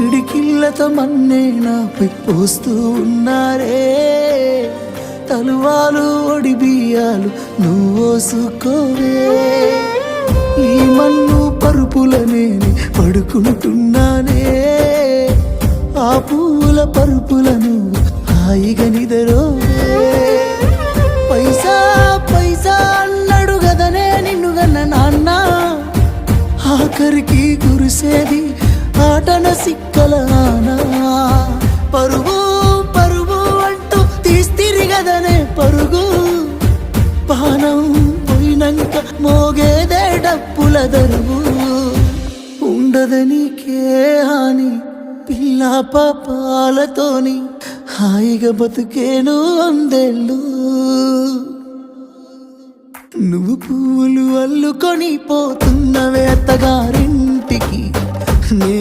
పిడికిళ్ళతో మన్నే నాపై పోస్తూ ఉన్నారే. తలువాలు ఒడి బియ్యాలు నువ్వోసుకోవే ఈ మన్ను పరుపుల నేను పడుకుంటున్నానే. ఆ పూల పరుపులను హాయిగా నిదరోవే. పైసా పైసా అన్నాడు గదనే నిన్ను గన్న నాన్న. ఆఖరికి కురిసేది ఆటన సిక్కల పరుగు పానం పోయినంక మోగేదే డప్పుల దరువు. ఉండదనికే హాని పిల్ల పాపాలతోని హాయిగా బతుకేను అందేళ్ళు. నువ్వు పువ్వులు అల్లుకొని పోతున్నవే అత్తగారింటికి నే